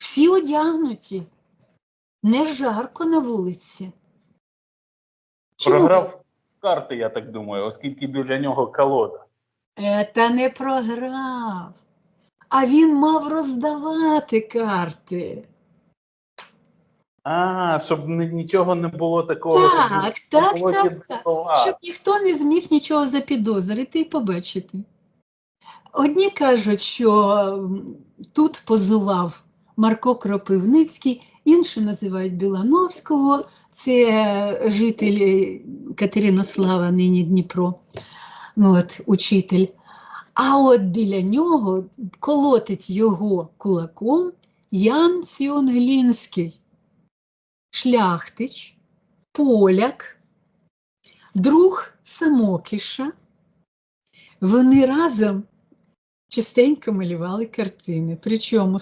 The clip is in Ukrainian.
Всі одягнуті. Не жарко на вулиці. Чому? Програв в карти, я так думаю, оскільки біля нього колода. Е, Та не програв. А він мав роздавати карти. А, щоб нічого не було такого, Так, щоб так, було так, так. Щоб ніхто не зміг нічого запідозрити і побачити. Одні кажуть, що тут позував Марко Кропивницький, інші називають Білановського, це житель е, Катеринослава, нині Дніпро, ну, от, учитель. А от біля нього колотить його кулаком Ян Ціонглінський, шляхтич, поляк, друг Самокіша. Вони разом частенько малювали картини. Причому